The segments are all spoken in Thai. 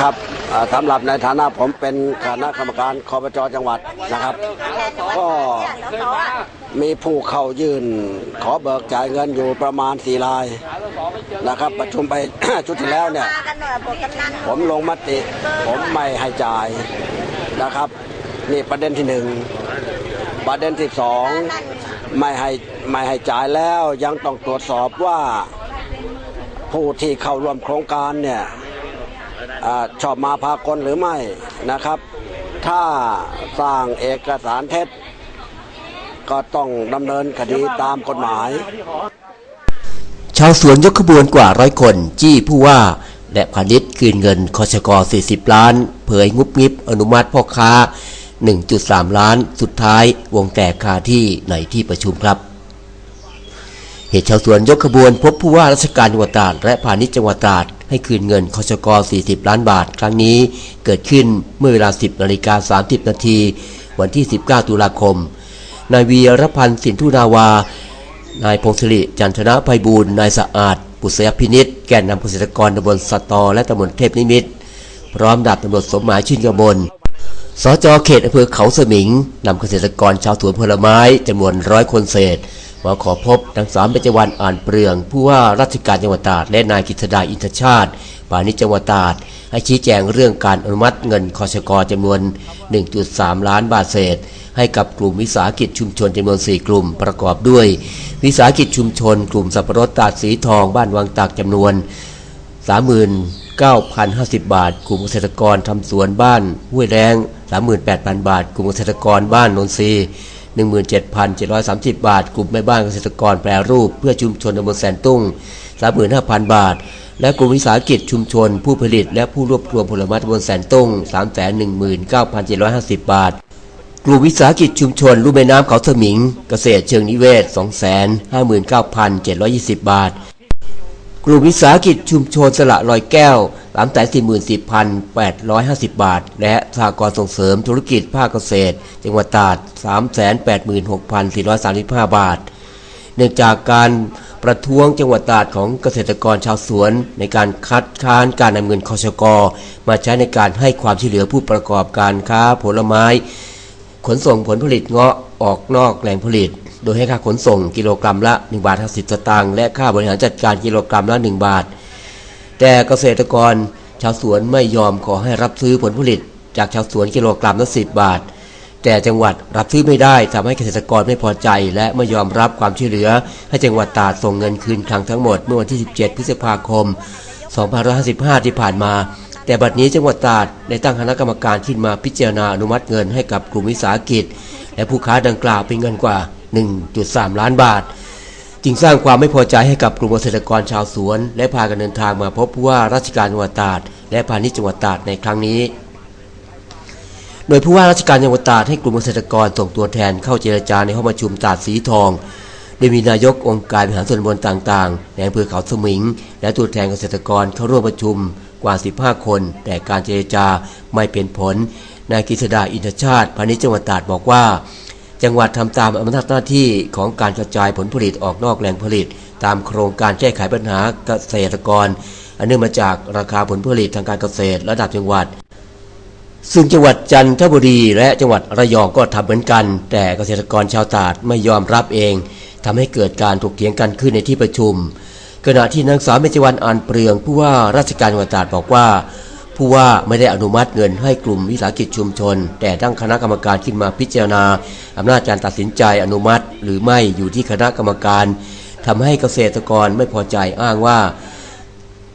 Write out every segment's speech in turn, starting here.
ครับสำหรับในฐานะผมเป็นคณะกรรมการคอปจจังหวัดนะครับ ก็มีผู้เข้ายื่น ขอเบิกจ่ายเงินอยู่ประมาณสี่รายนะครับ ประชุมไปชุดที่แล้วเนี่ย ผมลงมติ ผมไม่ให้จ่ายนะครับ นี่ประเด็นที่หนึ่งประเด็นที่สองไม่ให้ไม่ให้จ่ายแล้วยังต้องตรวจสอบว่าผู้ที่เข้าร่วมโครงการเนี่ย ชอบมาพากลหรือไม่นะครับ ถ้าสร้างเอกสารเท็จ ก็ต้องดำเนินคดีตามกฎหมาย ชาวสวนยกขบวนกว่าร้อยคน จี้ผู้ว่า และพาณิชย์คืนเงินคอชก40 ล้าน เผยงุบงิบอนุมัติพ่อค้า 1.3 ล้านสุดท้ายวงแตกคาที่ในที่ประชุมครับเหตุชาวสวนยกขบวนพบผู้ว่าราชการจังหวัดตราดและพาณิชย์จังหวัดตราด ให้คืนเงินคชก40 ล้านบาท ครั้งนี้เกิดขึ้นเมื่อเวลา 10นาฬิกา30 นาทีวันที่ 19 ตุลาคม นายวีรพันธ์สินธุนาวา นายพงศิริจันทนะไพบูลย์นายสะอาด ปุษยพินิษแก่นนำเกษตรกรตำบลสตอ และตำบลเทพนิมิตพร้อมดาบตำรวจสมหมายชื่นกมลสจเขตอำเภอเขาสมิงนำเกษตรกรชาวสวนผลไม้จำนวนร้อยคนเศษ มาขอพบนางสาวเบญจวรรณอ่านเปลือง ผู้ว่าราชการจังหวัดตราดและนายกิตดาอินทชาติปานิจจังหวัดตราดให้ชี้แจงเรื่องการอนุมัติเงินคอชกจำนวน 1.3 ล้านบาทเศษ ให้กับกลุ่มวิสาหกิจชุมชนจำนวน 4 กลุ่มประกอบด้วย วิสาหกิจชุมชน กลุ่มสับปะรดตาดสีทองบ้านวังตากจำนวน 39,050 บาท กลุ่มเกษตรกรทำสวนบ้านห้วยแรง38,000 บาท กลุ่มเกษตรกรบ้านนนทรี 17,730 บาท กลุ่มแม่บ้านเกษตรกรแปรรูป เพื่อชุมชนตำบลแสนตุ้ง 35,000 บาท และกลุ่มวิสาหกิจชุมชน ผู้ผลิต และผู้รวบรวมผลไม้ตำบลแสนตุ้ง 319,750 บาท กลุ่มวิสาหกิจชุมชนลุ่มแม่น้ำเขาสมิง เกษตรเชิงนิเวศ 259,720 บาท กลุ่มวิสาหกิจชุมชนสละลอยแก้ว 344,850 บาท และสหกรณ์ส่งเสริมธุรกิจภาคเกษตร จังหวัดตราด 386,435 บาท เนื่องจากการประท้วงจังหวัดตราดของเกษตรกรชาวสวน ในการคัดค้านการนำเงินคอชกมาใช้ในการให้ความช่วยเหลือผู้ประกอบการค้าผลไม้ ขนส่งผลผลิตเงาะออกนอกแหล่งผลิต โดยให้ค่าขนส่งกิโลกรัมละ 1 บาท50สตางค์และค่าบริหารจัดการกิโลกรัมละ 1 บาท แต่เกษตรกรชาวสวนไม่ยอมขอให้รับซื้อผลผลิต จากชาวสวนกิโลกรัมละ10บบาท แต่จังหวัดรับซื้อไม่ได้ทำให้เกษตรกรไม่พอใจ และไม่ยอมรับความช่วยเหลือ ให้จังหวัดตราดส่งเงินคืนคลังทั้งหมดเมื่อวันที่ 17 พฤษภาคม 2555 ที่ผ่านมา แต่บัดนี้จังหวัดตราดได้ตั้งคณะกรรมการขึ้นมาพิจารณาอนุมัติเงินให้กับกลุ่มวิสาหกิจ และผู้ค้าดังกล่าวเป็นเงินกว่า 1.3 ล้านบาท จึงสร้างความไม่พอใจให้กับกลุ่มเกษตรกรชาวสวน และพากันเดินทางมาพบผู้ว่าราชการจังหวัดตราดและพาณิชย์จังหวัดตราดในครั้งนี้ โดยผู้ว่าราชการจังหวัดตราดให้กลุ่มเกษตรกรส่งตัวแทนเข้าเจรจาในห้องประชุมตราดสีทองโดยมีนายกองค์การบริหารส่วนบลต่างๆในอำเภอเขาสมิง และตัวแทนเกษตรกรเข้าร่วมประชุมกว่า 15 คน แต่การเจรจาไม่เป็นผล นายกฤษดาอินทชาติพาณิชย์จังหวัดตราดบอกว่า จังหวัดทำตามอำนาจหน้าที่ของการกระจายผลผลิตออกนอกแหล่งผลิต ตามโครงการแก้ไขปัญหาเกษตรกร อันเนื่องมาจากราคาผลผลิตทางการเกษตรระดับจังหวัด ซึ่งจังหวัดจันทบุรีและจังหวัดระยองก็ทำเหมือนกัน แต่เกษตรกรชาวตาดไม่ยอมรับเองทำให้เกิดการถกเถียงกันขึ้นในที่ประชุม ขณะที่นางสาวเมจวันอ่านเปลืองผู้ว่าราชการจังหวัดตาดบอกว่า ผู้ว่าไม่ได้อนุมัติเงินให้กลุ่มวิสาหกิจชุมชน แต่ตั้งคณะกรรมการขึ้นมาพิจารณาอำนาจการตัดสินใจอนุมัติ หรือไม่อยู่ที่คณะกรรมการทำให้เกษตรกรไม่พอใจอ้างว่า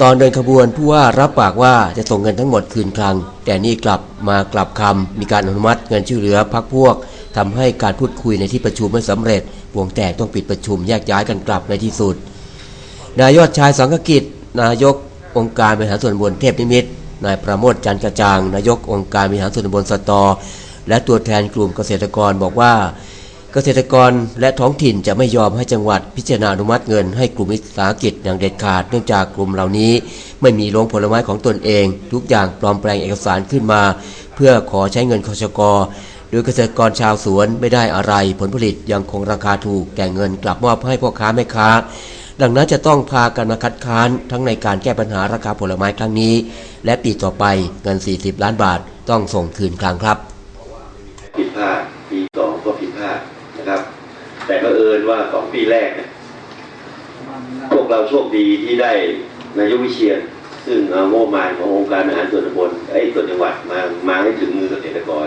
ตอนเดินขบวนผู้ว่ารับปากว่าจะส่งเงินทั้งหมดคืนคลัง แต่นี่กลับมากลับคำมีการอนุมัติเงินช่วยเหลือพักพวกทำให้การพูดคุยในที่ประชุมไม่สำเร็จวงแตกต้องปิดประชุมแยกย้ายกันกลับในที่สุด นายยอดชายสังกกิจ นายกองค์การบริหารส่วนบลเทพนิมิตร นายประโมทจันกระจาง นายกองค์การบริหารส่วนตำบลสตอ และตัวแทนกลุ่มเกษตรกรบอกว่า เกษตรกรและท้องถิ่นจะไม่ยอมให้จังหวัดพิจารณาอนุมัติเงินให้กลุ่มวิสาหกิจอย่างเด็ดขาด เนื่องจากกลุ่มเหล่านี้ไม่มีโรงผลไม้ของตนเอง ทุกอย่างปลอมแปลงเอกสารขึ้นมา เพื่อขอใช้เงินคชกโดยเกษตรกรชาวสวนไม่ได้อะไรผลผลิตยังคงราคาถูกแต่เงินกลับมอบให้พ่อค้าแม่ค้า ดังนั้นจะต้องพากันมาคัดค้านทั้งในการแก้ปัญหาราคาผลไม้ครั้งนี้ และปีต่อไปเงิน 40 ล้านบาทต้องส่งคืนครั้งครับผิดพลาดปีสองก็ผิดพลาดนะครับ แต่ก็เอิญว่าสองปีแรกเนี่ยพวกเราโชคดีที่ได้นายกวิเชียนซึ่งเอางบมาณขององค์การอาหารส่วนตำบลไอ้ส่วนจังหวัดมามาให้ถึงมือเกษตรกร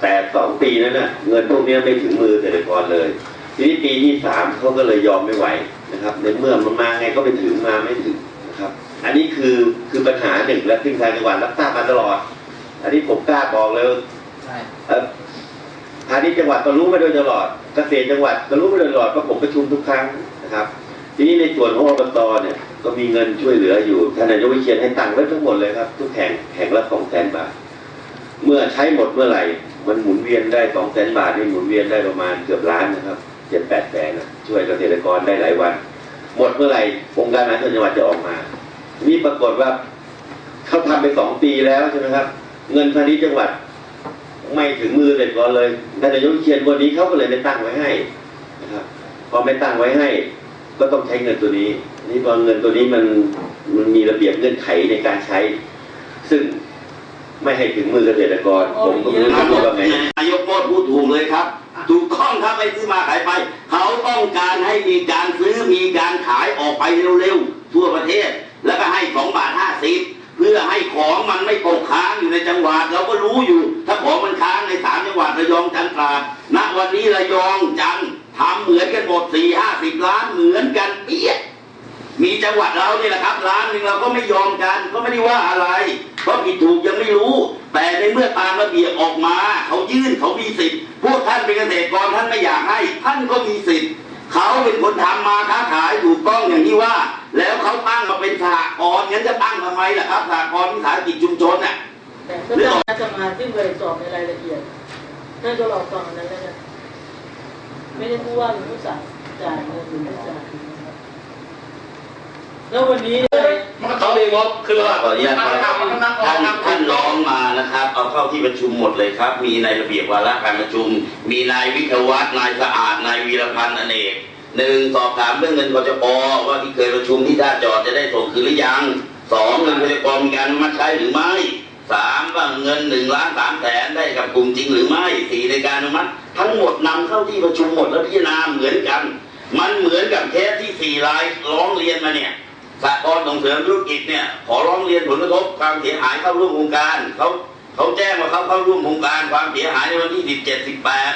แต่สองปีนั้นน่ะเงินพวกนี้ไม่ถึงมือเกษตรกรเลย ทีนี้ปีที่สามเขาก็เลยยอมไม่ไหว นะครับ ในเมื่อมันมาไงก็ไปถึงมาไม่ถึงนะครับ อันนี้คือคือปัญหาหนึ่งและซึ่งทางจังหวัดรับทราบมาตลอด อันนี้ผมกล้าบอกเลยเอ่อพาณิชย์จังหวัดก็รู้มาโดยตลอด เกษตรจังหวัดก็รู้มาโดยตลอดเพราะผมประชุมทุกครั้งนะครับ ทีนี้ในส่วนของอบตเนี่ยก็มีเงินช่วยเหลืออยู่ท่านนายกวิเชียนให้ตังค์ไว้ทั้งหมดเลยครับทุกแห่งแห่งละสองแสนบาท เมื่อใช้หมดเมื่อไหร่ มันหมุนเวียนได้สองแสนบาทนี่หมุนเวียนได้ประมาณเกือบล้านนะครับ เจ็ดแปดแสนช่วยเกษตรกรได้หลายวัน หมดเมื่อไหร่องค์การอาหารส่วนจังหวัดจะออกมา นี่ปรากฏว่าเขาทำไปสองปีแล้วใช่ไหมครับ เงินพาณิชย์จังหวัด ไม่ถึงมือเสร็จก่อนเลยท่านนายกเชียนวันนี้เขาก็เลยไม่ตั้งไว้ให้นะครับพอไม่ตั้งไว้ให้ ก็ต้องใช้เงินตัวนี้ นี่พอเงินตัวนี้มันมันมีระเบียบเงื่อนไขในการใช้ ซึ่งไม่ให้ถึงมือเกษตรกรผมก็ไม่รู้จะพูดว่าไงนายกโมดพูดถูกเลยครับ ถูกต้องครับไอ้ซื้อมาขายไป เขาต้องการให้มีการซื้อมีการขายออกไปเร็วๆทั่วประเทศ แล้วก็ให้สองบาทห้าสิบเพื่อให้ของมันไม่ตกค้างอยู่ในจังหวัดเราก็รู้อยู่ ถ้าของมันค้างในสามจังหวัดระยองจันทร์ตราณวันนี้ระยองจันทร์ทำเหมือนกันหมดสี่ห้าสิบล้านเหมือนกันเปี้ยมีจังหวัดเราเนี่ยแหละครับ ร้านหนึ่งเราก็ไม่ยอมกันก็ไม่ได้ว่าอะไร เพราะผิดถูกยังไม่รู้ แต่ในเมื่อตามระเบียบออกมา เขายื่นเขามีสิทธิ์พวกท่านเป็นเกษตรกรท่านไม่อยากให้ ท่านก็มีสิทธิ์เขาเป็นคนทำมาค้าขายถูกต้องอย่างที่ว่า แล้วเขาตั้งมาเป็นสหกรณ์งั้นจะตั้งทำไมล่ะครับสหกรณ์วิสาหกิจชุมชนน่ะแต่ก็ต้องน่าจะมาขึ้นไปสอบในรายละเอียดท่านก็รอฟังอันนั้นแล้วกันไม่ได้พูดว่าหรือผู้สั่งจ่ายเงินหรือไม่จ่าย แล้ววันนี้มันก็ต้องมีงบคือว่าขออนุญาตครับท่านท่านร้องมานะครับ เอาเข้าที่ประชุมหมดเลยครับ มีในระเบียบวาระการประชุม มีนายวิทยวัฒน์นายสะอาดนายวีรพันธ์อเนกหนึ่งสอบถามเรื่องเงินกจปว่าที่เคยประชุมที่ท่าจอดจะได้ส่งคืนหรือยังสองเงินกจปมีการมัดใช้หรือไม่สามว่าเงินหนึ่งล้านสามแสนได้กับกลุ่มจริงหรือไม่สี่ในการอนุมัติทั้งหมดนำเข้าที่ประชุมหมดแล้วพิจารณาเหมือนกัน มันเหมือนกับเคสที่สี่รายร้องเรียนมาเนี่ย สากลส่งเสริมธุรกิจเนี่ยขอร้องเรียนผลกระทบความเสียหายเข้าร่วมโครงการเขาเขาแจ้งว่าเขาเข้าร่วมโครงการความเสียหายในวันที่สิบเจ็ดสิบแปด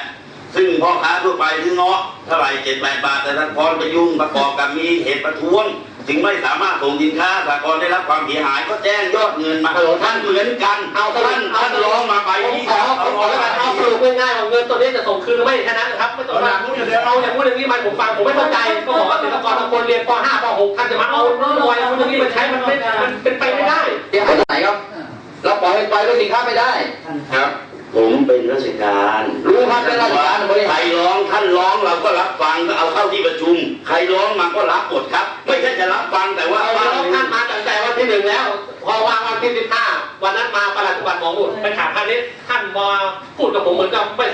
ซึ่งพ่อค้าทั่วไปซื้อเงาะเท่าไหร่7 8บาท แต่ท่านพรปยุ่งประกอบกับมีเหตุประท้วงจึงไม่สามารถส่งสินค้าสหกรได้รับความเสียหายก็แจ้งยอดเงินมาท่านเหมือนกันเอาท่านท่านร้องมาไปที่ขอขอแล้วกันเอาสรุปง่ายๆว่าเงินตัวนี้จะส่งคืนหรือไม่แค่นั้นนะครับไม่ต้องมาเอาอย่างพูดอย่างนี้มันผมฟังผมไม่เข้าใจก็บอกว่าเกษตรกรบางคนเรียนป .5 ป .6 ท่านจะมาเอาหน่วยพูดอย่างนี้มันใช้มันไม่มันเป็นไปไม่ได้เสียหายที่ไหนครับเราปล่อยให้ไปด้วยสินค้าไม่ได้ครับ ผมเป็นราชการรู้ครับเป็นราชการบริหารใครร้องท่านร้องเราก็รับฟังก็เอาเข้าที่ประชุม ใครร้องมาก็รับหมดครับ ไม่ใช่จะรับฟังแต่ว่าเอาฟังแล้วท่านมาตั้งแต่วันที่หนึ่งแล้ว พอวางวันที่สิบห้าวันนั้นมาประหลัดจังหวัดหมอบุตรไปถามพาณิชย์ท่านมาพูดกับผมเหมือนกับไม่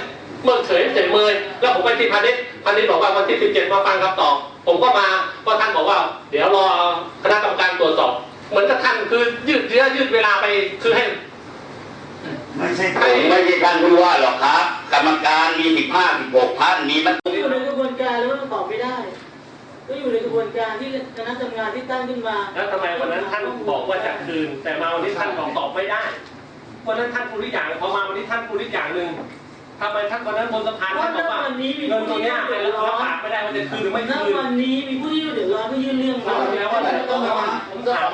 เมื่อเฉยเฉยเมยแล้วผมไปที่พาณิชย์พาณิชย์บอกว่าวันที่สิบเจ็ดมาฟังคำตอบผมก็มาก็ท่านบอกว่า เดี๋ยวรอคณะกรรมการตรวจสอบ เหมือนกับท่านคือยืดเยื้อยืดเวลาไปคือให้ ไม่ใช่ผมไม่ใช่ท่านผู้ว่าหรอกครับ กรรมการมีสิบห้าสิบหกท่านมีมันอยู่ในกระบวนการแล้วมันตอบไม่ได้ ก็อยู่ในกระบวนการที่คณะทำงานที่ตั้งขึ้นมา แล้วทำไมวันนั้นท่านบอกว่าจะคืน แต่มาวันนี้ท่านบอกตอบไม่ได้วันนั้นท่านพูดอีกอย่างพอมาวันนี้ท่านพูดอีกอย่างหนึ่งทำไมท่านวันนั้นบนสะพานท่านบอกว่าวันนี้มีเงินตัวเนี้ยให้เรารับปากไม่ได้ว่าจะคืนหรือไม่ณคืนวันนี้มีผู้ที่เดือดร้อนก็ยื่นเรื่องเรามาแล้วว่าต้องมาผมถาม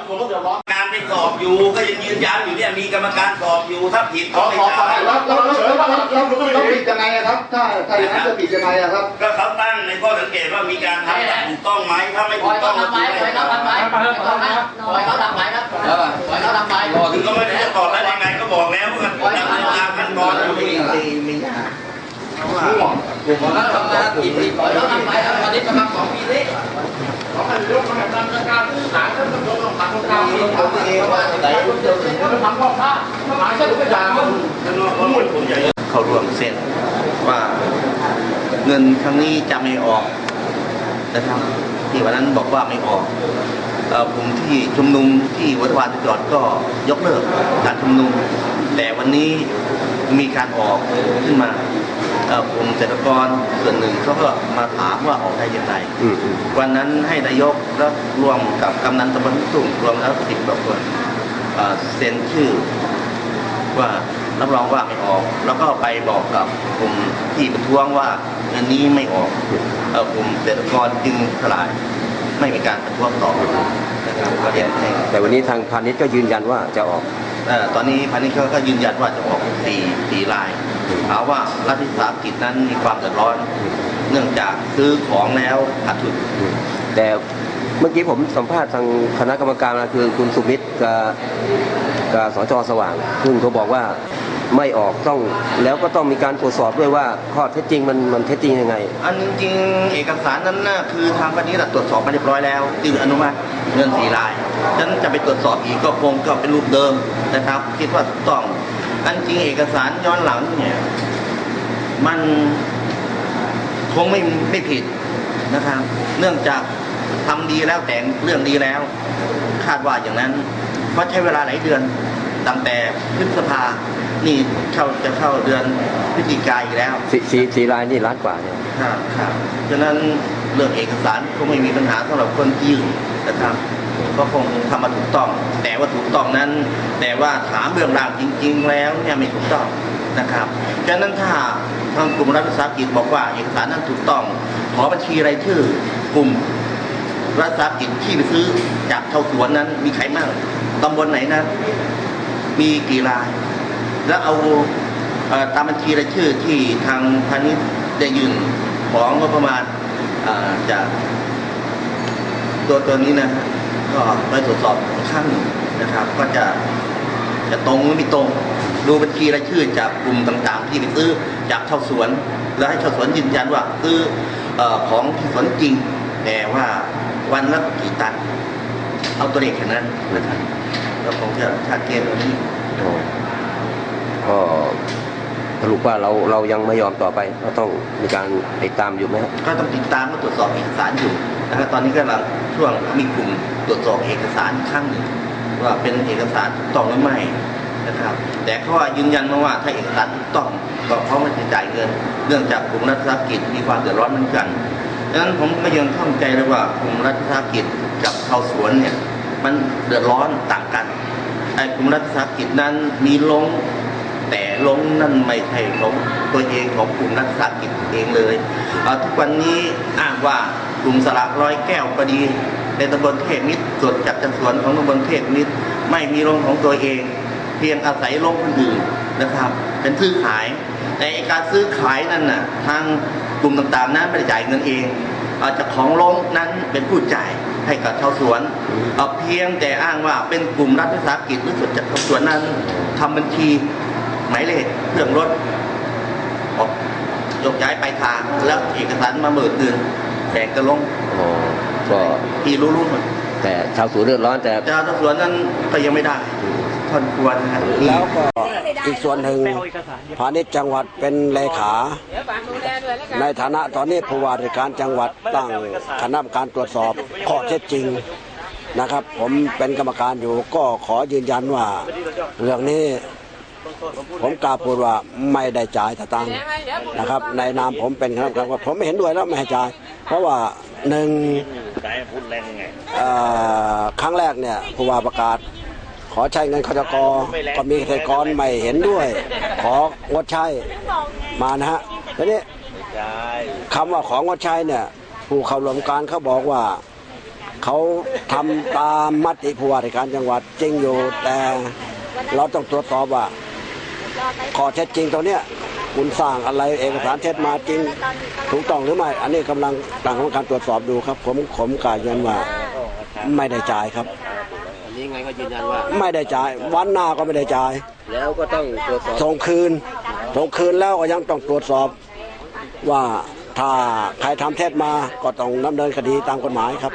การ ไปสอบอยู่ก็ยังยืนยันอยู่เนี่ยมีกรรมการสอบอยู่ถ้าผิดขอก็ขอไม่ขอได้เราเราเราเราเราเราผิดยังไงอะครับ ถ้าถ้าอย่างนั้นจะผิดยังไงอะครับ ก็เขาตั้งในข้อสังเกตว่ามีการทำแบบถูกต้องไหมถ้าไม่ปล่ถูอยกต้เขาองก็ทำไหมคือปล่อยเขาทำไหมปล่อยเขาทำไหมครับเออปล่อยเขาทำไหมถึงก็ไม่รู้จะตอบได้ยังไงก็บอกแล้วว่าดำเนินตามขั้นตอนอยู่ปล่อยเขาทำมากี่ปีปล่อยเขาทำไหมครับตอนนี้กำลังสองปีนี้ เขาร่วมเส้นว่าเงินครั้งนี้จะไม่ออกนะครับที่วันนั้นบอกว่าไม่ออกกลุ่มที่ชุมนุมที่วัดวานจอดก็ยกเลิกการชุมนุม แต่วันนี้มีการออกขึ้นมา กลุ่มเกษตรกรส่วนหนึ่งเขาก็มาถามว่าออกได้อย่างไรอืมอืมวันนั้นให้นายกแล้วรวมกับกำนันตำบลทุ่งรวมแล้วสิบกว่าคนเอ่อเซ็นชื่อ ว่ารับรองว่าไม่ออก แล้วก็ไปบอกกับกลุ่มที่ประท้วงว่าเงินนี้ไม่ออกเอ่อกลุ่มเกษตรกรจึงสลายไม่มีการประท้วงต่อนะครับก็เรียนให้ แต่วันนี้ทางพาณิชย์ก็ยืนยันว่าจะออกเอ่อ ตอนนี้พาณิชย์เขาก็ยืนยันว่าจะออกตีตีลายถามว่ารัฐวิสาหกิจนั้นมีความเดือดร้อน เนื่องจากซื้อของแล้วขาดทุนแต่เมื่อกี้ผมสัมภาษณ์ทางคณะกรรมการคือคุณสุมิตรกับกับสจสว่างซึ่งเขาบอกว่า ไม่ออกต้อง แล้วก็ต้องมีการตรวจสอบด้วยว่าข้อเท็จจริงมันมันเท็จจริงยังไง อันจริงๆเอกสารนั้นน่ะคือทางพาณิชย์น่ะตรวจสอบมาเรียบร้อยแล้วจึงอนุมัติเงินสี่ลายฉะนั้นจะไปตรวจสอบอีกก็คงก็เป็นรูปเดิมนะครับ คิดว่าถูกต้อง อันจริงเอกสารย้อนหลังเนี่ยมันคงไม่ไม่ผิดนะครับ เนื่องจากทำดีแล้วแต่งเรื่องดีแล้ว คาดว่าอย่างนั้นเพราะใช้เวลาหลายเดือนตั้งแต่พฤษภา นี่เข้าจะเข้าเดือนพฤศจิกายนอีกแล้วสีสีสีลายนี่ล้านกว่าเนี่ยครับครับฉะนั้นเรื่องเอกสารคงไม่มีปัญหาสำหรับคนที่ยื่นนะครับก็คงทำมาถูกต้อง แต่ว่าถูกต้องนั้น แต่ว่าถามเบื้องหลังจริง ๆ แล้วเนี่ยไม่ถูกต้องนะครับฉะนั้นถ้าทางกลุ่มรัฐวิสาหกิจบอกว่าเอกสารนั้นถูกต้อง ขอบัญชีรายชื่อกลุ่มรัฐวิสาหกิจที่ไปซื้อจากชาวสวนนั้นมีใครบ้างตำบลไหนนะมีกี่ราย แล้วเอาตามบัญชีรายชื่อที่ทางพาณิชย์ได้ยื่นของก็ประมาณจากตัวตัวนี้นะฮะก็ไปตรวจสอบอีกครั้งหนึ่งนะครับ ก็จะจะตรงหรือไม่ตรงดูบัญชีรายชื่อจากกลุ่มต่างๆ ที่ไปซื้อจากชาวสวน แล้วให้ชาวสวนยืนยันว่าซื้ออของที่สวนจริง แต่ว่าวันละกี่ตัน เอาตัวเลขแค่นั้นนะครับแล้วผมจะชัดเจนตรงนี้ ก็สรุปว่าเราเรายังไม่ยอมต่อไปก็ต้องมีการติดตามอยู่ไหมครับก็ต้องติดตามและตรวจสอบเอกสารอยู่นะครับตอนนี้กำลังช่วงมีกลุ่มตรวจสอบเอกสารอีกครั้งหนึ่งว่าเป็นเอกสารถูกต้องหรือไม่นะครับ แต่เขายืนยันมาว่าถ้าเอกสารถูกต้องก็พร้อมจะจ่ายเงิน เนื่องจากกลุ่มรัฐวิสาหกิจมีความเดือดร้อนเหมือนกันดังนั้นผมก็ยังเข้าใจเลยว่ากลุ่มรัฐวิสาหกิจกับชาวสวนเนี่ยมันเดือดร้อนต่างกันไอ้กลุ่มรัฐวิสาหกิจนั้นมีลง แต่ลงนั่นไม่ใช่ของตัวเองของกลุ่มนักศึกษากิจเองเลยเอ่อทุกวันนี้อ้างว่ากลุ่มสลากร้อยแก้วก็ดี ในตำบลเทพมิตรส่วนจากจังสวนของตำบลเทพมิตร ไม่มีลงของตัวเอง เพียงอาศัยลงคนอื่นนะครับ เป็นซื้อขาย แต่การซื้อขายนั้นน่ะทางกลุ่มต่างๆนั้นไม่ได้จ่ายเงินเองอาจจะของลงนั้นเป็นผู้จ่ายให้กับชาวสวนเเพียงแต่อ้างว่าเป็นกลุ่มรัฐวิสาหกิจหรือส่วนจากชาวสวนนั้นทำบัญชี หมายเลขเครื่องรถออกยกย้ายไปลายทางแล้วเอกสารมาเบิกเดือนแบกกระลงอ๋อก็ที่รู้ๆหมดแต่ชาวสวนเดือดร้อนแต่เจ้าตำรวจนั้นก็ยังไม่ได้ทนควรนะฮะแล้วก็อีกส่วนหนึ่งพาณิชย์จังหวัดเป็นเลขา ในฐานะตอนนี้ผู้ว่าราชการจังหวัดตั้งคณะกรรมการตรวจสอบข้อเท็จจริงนะครับ ผมเป็นกรรมการอยู่ก็ขอยืนยันว่า เรื่องนี้ ผมกล้าพูดว่าไม่ได้จ่ายสตังค์นะครับ ในนามผมเป็นคณะกรรมการผมไม่เห็นด้วยแล้วไม่ให้จ่าย เพราะว่าหนึ่งเอ่อครั้งแรกเนี่ยผู้ว่าประกาศ ขอใช้เงินคจกก็มีเกษตรกรไม่เห็นด้วย ของดใช้มานะฮะทีนี้คำว่าของงดใช้เนี่ยผู้เข้าร่วมการเขาบอกว่าเขาทำตามมติผู้ว่าราชการจังหวัดจริงอยู่แต่เราต้องตรวจสอบว่า ข้อเท็จจริงตรงเนี้ยคุณสร้างอะไรเอกสารเท็จมาจริง ถูกต้องหรือไม่ อันนี้กำลังต่างของการตรวจสอบดูครับ ผมผมกล่าวยืนยันว่าไม่ได้จ่ายครับอันนี้ไงก็ยืนยันว่า ไม่ได้จ่าย วันหน้าก็ไม่ได้จ่าย แล้วก็ต้องตรวจสอบส่งคืนส่งคืนแล้วก็ยังต้องตรวจสอบว่าถ้าใครทำเท็จมาก็ต้องดำเนินคดีตามกฎหมายครับ